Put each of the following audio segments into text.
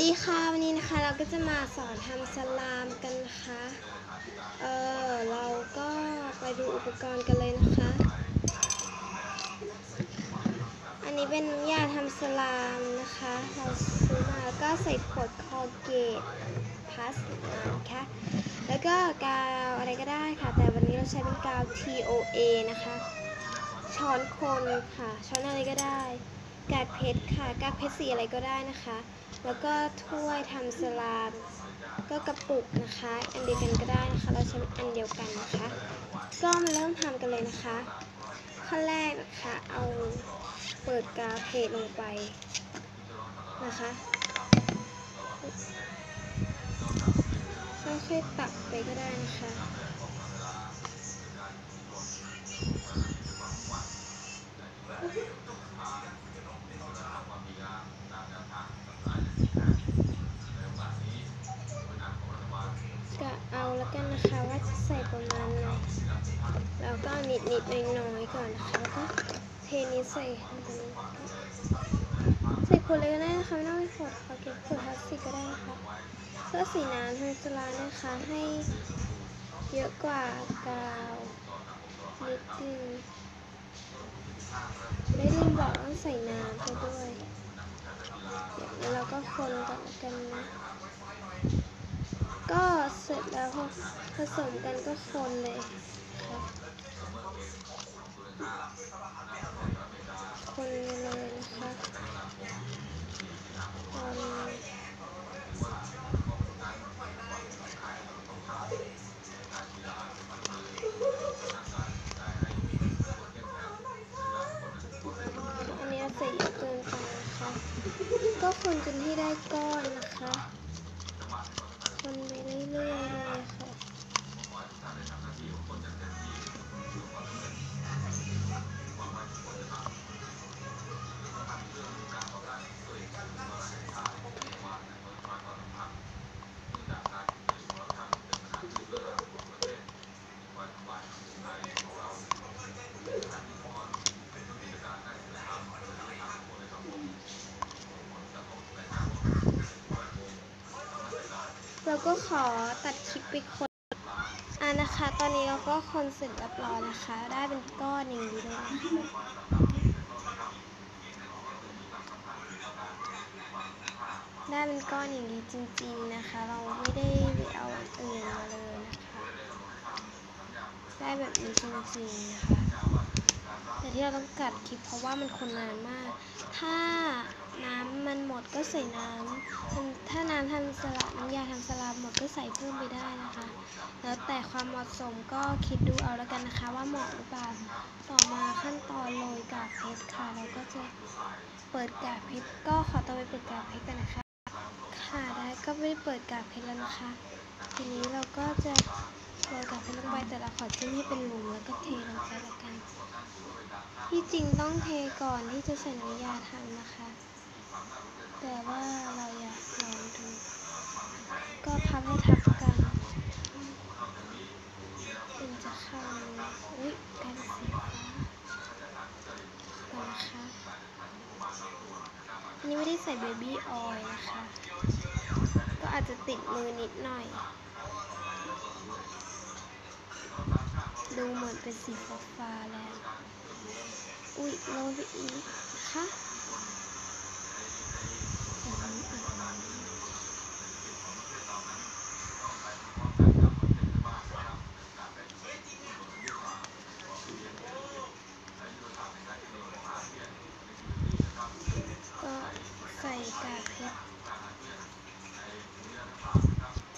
ดีค่ะวันนี้นะคะเราก็จะมาสอนทำสลามกันนะคะ เออเราก็ไปดูอุปกรณ์กันเลยนะคะ อันนี้เป็นน้ำยาทำสลามนะคะ เราซื้อมาแล้วก็ใส่ขวดคอเกตพลาสนะคะ แล้วก็กาวอะไรก็ได้ค่ะ แต่วันนี้เราใช้เป็นกาว TOA นะคะ ช้อนคนค่ะ ช้อนอะไรก็ได้ กากเพชรค่ะ กากเพชรสีอะไรก็ได้นะคะ แล้วก็ถ้วยทำสลามก็กระปุกนะคะ อันเดียวกันก็ได้นะคะ เราใช้อันเดียวกันนะคะ ก็มาเริ่มทำกันเลยนะคะ ขั้นแรกนะคะ เอาเปิดกาวเพจลงไปนะคะค่อยๆตักไปก็ได้นะคะ กะเอาแล้วกันนะคะว่าจะใส่ประมาณไหนแล้วก็นิดนิดๆน้อยๆก่อนนะคะแล้วก็เทนี้ใส่ใส่ขวดเลยก็ได้นะคะไม่ต้องเป็นขวดขอเก็บขวดพลาสติกก็ได้นะคะเพื่อสีน้ำทางสลานะคะให้เยอะกว่ากาวนิดนึงไม่ลืมบอกต้องใส่น้ำไปด้วย คนก่อนกันนะก็เสร็จแล้วผสมกันก็คนเลย อ ก็ขอตัดคลิปไปคนอ่านะคะ ตอนนี้เราก็คนเสร็จเรียบร้อยนะคะ ได้เป็นก้อนอย่างนี้เลยได้เป็นก้อนอย่างนี้จริงๆนะคะ เราไม่ได้ไปเอาอื่นมาเลยนะคะ ได้แบบนี้จริงๆนะคะ แต่ที่เราต้องกัดคลิปเพราะว่ามันคนนานมาก ถ้าน้ำมันหมดก็ใส่น้ำถ้าถ้าน้ำทำสลัดน้ำยาทำสลัดหมดก็ใส่เพิ่มไปได้นะคะ แล้วแต่ความเหมาะสมก็คิดดูเอาแล้วกันนะคะ ว่าเหมาะหรือเปล่า ต่อมาขั้นตอนโรยกากเพชรค่ะเราก็จะเปิดกากเพชรก็ขอตัวไปเปิดกากเพชรกันนะคะ ค่ะได้ก็ไม่ได้เปิดกากเพชรแล้วนะคะ ทีนี้เราก็จะ โรยกากเพชรลงไปแต่เราขอจิ้มให้เป็นหลุมแล้วก็เทลงไปแล้วกัน ที่จริงต้องเทก่อนที่จะใส่น้ำยาทำนะคะ แต่ว่าเราอยากลองดู ก็พับให้ทับกันเป็นจะเข้าเลยอุ้ยกลายเป็นสีฟ้าก่อนนะคะอันนี้ไม่ได้ใส่เบบี้ออยล์นะคะ ก็อาจจะติดมือนิดหน่อย ดูเหมือนเป็นสีฟ้าแล้ว อุ๊ยโรยไปอีกนะคะอืมอืมก็ใส่กากเพชร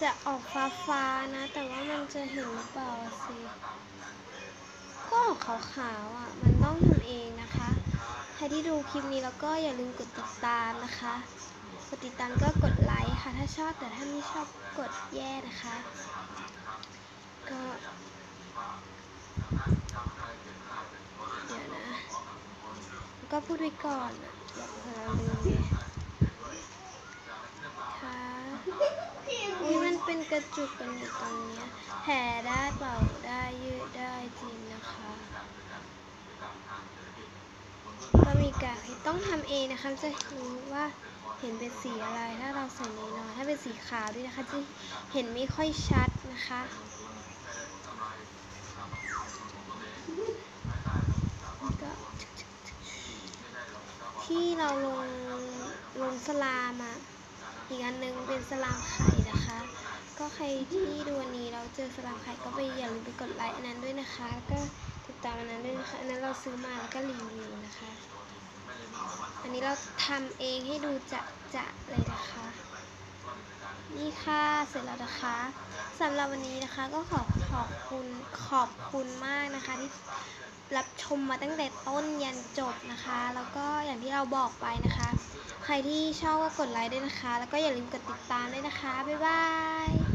จะออกฟ้าๆนะ แต่ว่ามันจะเห็นหรือเปล่าสิ ขาวๆอะ มันต้องทำเองนะคะ ใครที่ดูคลิปนี้แล้วก็อย่าลืมกดติดตามนะคะ กดติดตามก็กดไลค์ค่ะ ถ้าชอบแต่ถ้าไม่ชอบกดแย่นะคะ ก็เดี๋ยวนะ ก็พูดไว้ก่อนอะเดี๋ยวเราลืมไงค่ะอุ้ย จุกกันอยู่ตรงนี้แผ่ได้เป่าได้ยืดได้จริงนะคะ ก็มีกากที่ต้องทำเองนะคะ จะรู้ว่าเห็นเป็นสีอะไรถ้าเราใส่น้อยๆถ้าเป็นสีขาวด้วยนะคะจะเห็นไม่ค่อยชัดนะคะที่เราลงลงสลามอะ อีกอันหนึงเป็นสลามไข่ ใครที่ดูอันนี้เราเจอสลามไข่ก็ไปอย่าลืมไปกดไลค์อันนั้นด้วยนะคะ แล้วก็ติดตามอันนั้นด้วยนะคะอันนั้นเราซื้อมาแล้วก็รีวิวนะคะ อันนี้เราทำเองให้ดูจะจะเลยนะคะ นี่ค่ะเสร็จแล้วนะคะสำหรับวันนี้นะคะก็ขอขอบคุณขอบคุณมากนะคะที่รับชมมาตั้งแต่ต้นยันจบนะคะ แล้วก็อย่างที่เราบอกไปนะคะ ใครที่ชอบก็กดไลค์ด้วยนะคะ แล้วก็อย่าลืมกดติดตามด้วยนะคะ บ๊ายบาย